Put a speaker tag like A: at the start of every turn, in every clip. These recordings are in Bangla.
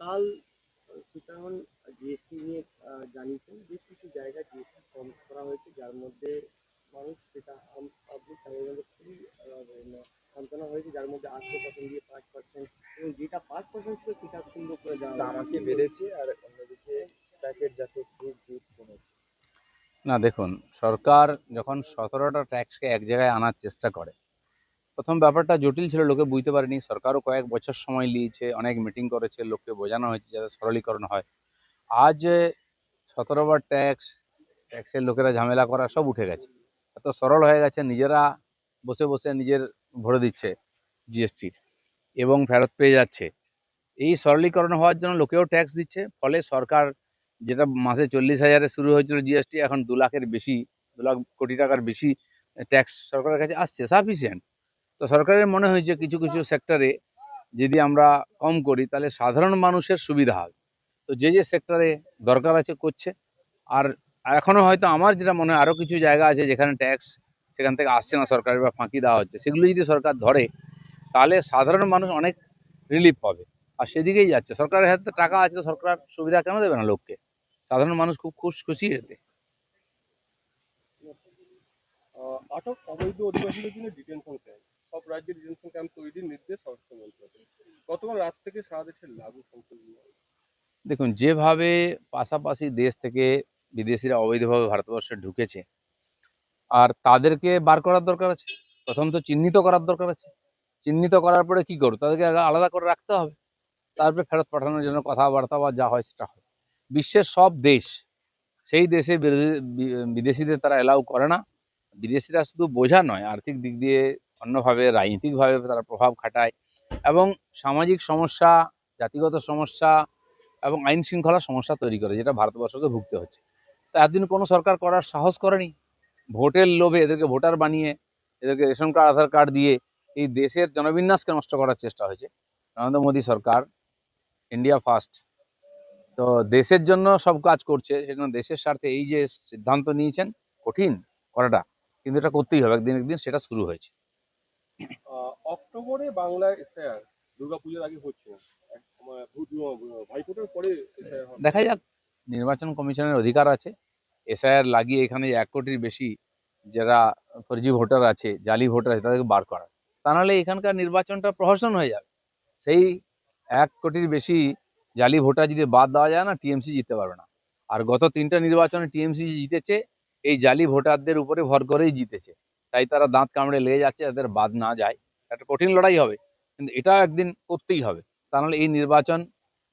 A: কাল সীতারামন জিএসটি নিয়ে জানিয়েছেন বেশ কিছু জায়গায় জিএসটি কম করা হয়েছে যার মধ্যে মানুষ সেটা পাবলিক তাদের মধ্যে খুবই সান্ত্বনা হয়েছে যার মধ্যে আঠেরো পার্সেন্ট দিয়ে পাঁচ পার্সেন্ট এবং যেটা পাঁচ পার্সেন্ট ছিল সেটা সুন্দর করে দেওয়া
B: আমাকে বেড়েছে আর অন্যদিকে প্যাকেট জাতীয় ফ্রুট জুস কমেছে।
C: না দেখুন সরকার যখন সতেরোটা ট্যাক্সকে এক জায়গায় আনার চেষ্টা করে প্রথম ব্যাপারটা জটিল ছিল, লোকে বুঝতে পারেনি। সরকারও কয়েক বছর সময় নিয়েছে, অনেক মিটিং করেছে, লোককে বোঝানো হয়েছে যাতে সরলীকরণ হয়। আজ সতেরোবার ট্যাক্স ট্যাক্সের লোকেরা ঝামেলা করা সব উঠে গেছে। এত সরল হয়ে গেছে, নিজেরা বসে বসে নিজের ভরে দিচ্ছে জিএসটি এবং ফেরত পেয়ে যাচ্ছে। এই সরলীকরণ হওয়ার জন্য লোকেও ট্যাক্স দিচ্ছে, ফলে সরকার যেটা মাসে চল্লিশ হাজারে শুরু হয়েছিল জিএসটি এখন দু লাখের বেশি, দু লাখ কোটি টাকার বেশি ট্যাক্স সরকারের কাছে আসছে। সাফিসিয়েন্ট তো সরকারের মনে হয়েছে কিছু কিছু সেক্টরে যদি আমরা কম করি, তাহলে সাধারণ মানুষের সুবিধা হবে। তো যে যে সেক্টরে দরকার আছে করছে। আর এখনও হয়তো আমার যেটা মনে হয় আরও কিছু জায়গা আছে যেখানে ট্যাক্স সেখান থেকে আসছে না সরকারের বা ফাঁকি দেওয়া হচ্ছে। সেগুলো যদি সরকার ধরে, তাহলে সাধারণ মানুষ অনেক রিলিফ পাবে। আর সেদিকেই যাচ্ছে। সরকারের হাতে টাকা আছে, তো সরকার সুবিধা কেন দেবে না লোককে? সাধারণ মানুষ খুব খুশ খুশি এতে।
D: আটক অবৈধ অধিবাসীদের জন্য ডিটেনশন ক্যাম্প সব রাজ্যে ডিটেনশন ক্যাম্প তৈরির নির্দেশ গতকাল রাত থেকে সারা দেশে লাগু
C: দেখুন, যেভাবে পাশাপাশি দেশ থেকে বিদেশিরা অবৈধভাবে ভারতবর্ষে ঢুকেছে, আর তাদেরকে বার করার দরকার আছে, প্রথম তো চিহ্নিত করার দরকার আছে। চিহ্নিত করার পরে কি করব? তাদেরকে আলাদা করে রাখতে হবে। তারপরে ফেরত পাঠানোর জন্য কথাবার্তা বা যা হয় সেটা হয় বিশ্বের সব দেশ, সেই দেশে বিদেশিদের তারা এলাউ করে না। বিদেশিরা শুধু বোঝা নয়, আর্থিক দিক দিয়ে অন্যভাবে, রাজনৈতিকভাবে তারা প্রভাব খাটায় এবং সামাজিক সমস্যা, জাতিগত সমস্যা এবং আইন শৃঙ্খলা সমস্যা তৈরি করে, যেটা ভারতবর্ষকে ভুগতে হচ্ছে। তো এতদিন কোনো সরকার করার সাহস করেনি? ভোটের লোভে এদেরকে ভোটার বানিয়ে, এদেরকে রেশন কার্ড, আধার কার্ড দিয়ে এই দেশের জনবিন্যাসকে নষ্ট করার চেষ্টা হয়েছে। নরেন্দ্র মোদী সরকার, ইন্ডিয়া ফার্স্ট। তো দেশের জন্য সব কাজ করছে, সেজন্য দেশের স্বার্থে এই যে সিদ্ধান্ত নিয়েছেন, কঠিন করাটা, কিন্তু এটা করতেই হবে। একদিন একদিন সেটা শুরু হয়েছে।
D: অক্টোবরে বাংলায় এসআইআর দুর্গাপূজার আগে হচ্ছে ভাইফোঁটার পরে
C: দেখা যাক, নির্বাচন কমিশনের অধিকার আছে। এসআইআর লাগিয়ে এখানে এক কোটির বেশি যারা ফর্জি ভোটার আছে, জালি ভোটার আছে, তাদেরকে বার করা। তা নাহলে এখানকার নির্বাচনটা প্রহসন হয়ে যাবে। সেই এক কোটির বেশি জালি ভোটার যদি বাদ দেওয়া যায় না, টিএমসি জিততে পারবে না। আর গত তিনটা নির্বাচনে টিএমসি জিতেছে, এই জালি ভোটারদের উপরে ভর করেই জিতেছে। তাই তারা দাঁত কামড়ে লেগে যাচ্ছে তাদের বাদ না যায়। একটা কঠিন লড়াই হবে কিন্তু এটা একদিন করতেই হবে। তা নাহলে এই নির্বাচন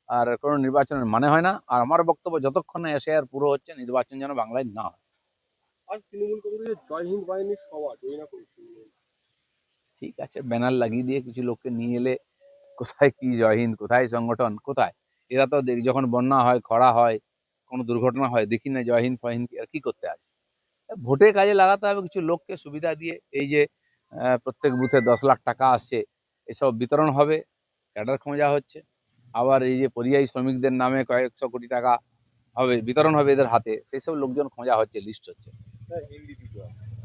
C: আর কোনো নির্বাচনের মানে হয় না। আর আমার বক্তব্য যতক্ষণ না এসে আর পুরো হচ্ছে নির্বাচন যেন বাংলায় না হয়।
D: আজ তৃণমূল কংগ্রেসের জয় হিন্দ বাহিনীর সভা
C: ঠিক আছে ব্যানার লাগিয়ে দিয়ে কিছু লোককে নিয়ে এলে কোথায় কি জয় হিন্দ কোথায় সংগঠন কোথায়? এরা তো দেখ- যখন বন্যা হয় খরা হয় কোনো দুর্ঘটনা হয় দেখি না জয় হিন্দ ফহিন্দ আর কি করতে আছে। ভোটে কাজে লাগাতে হবে কিছু লোককে সুবিধা দিয়ে এই যে প্রত্যেক বুথে দশ লাখ টাকা আসছে। এসব বিতরণ হবে, ক্যাডার খোঁজা হচ্ছে। আবার এই যে পরিযায়ী শ্রমিকদের নামে কয়েকশো কোটি টাকা হবে, বিতরণ হবে এদের হাতে। সেই সব লোকজন খোঁজা হচ্ছে, লিস্ট হচ্ছে।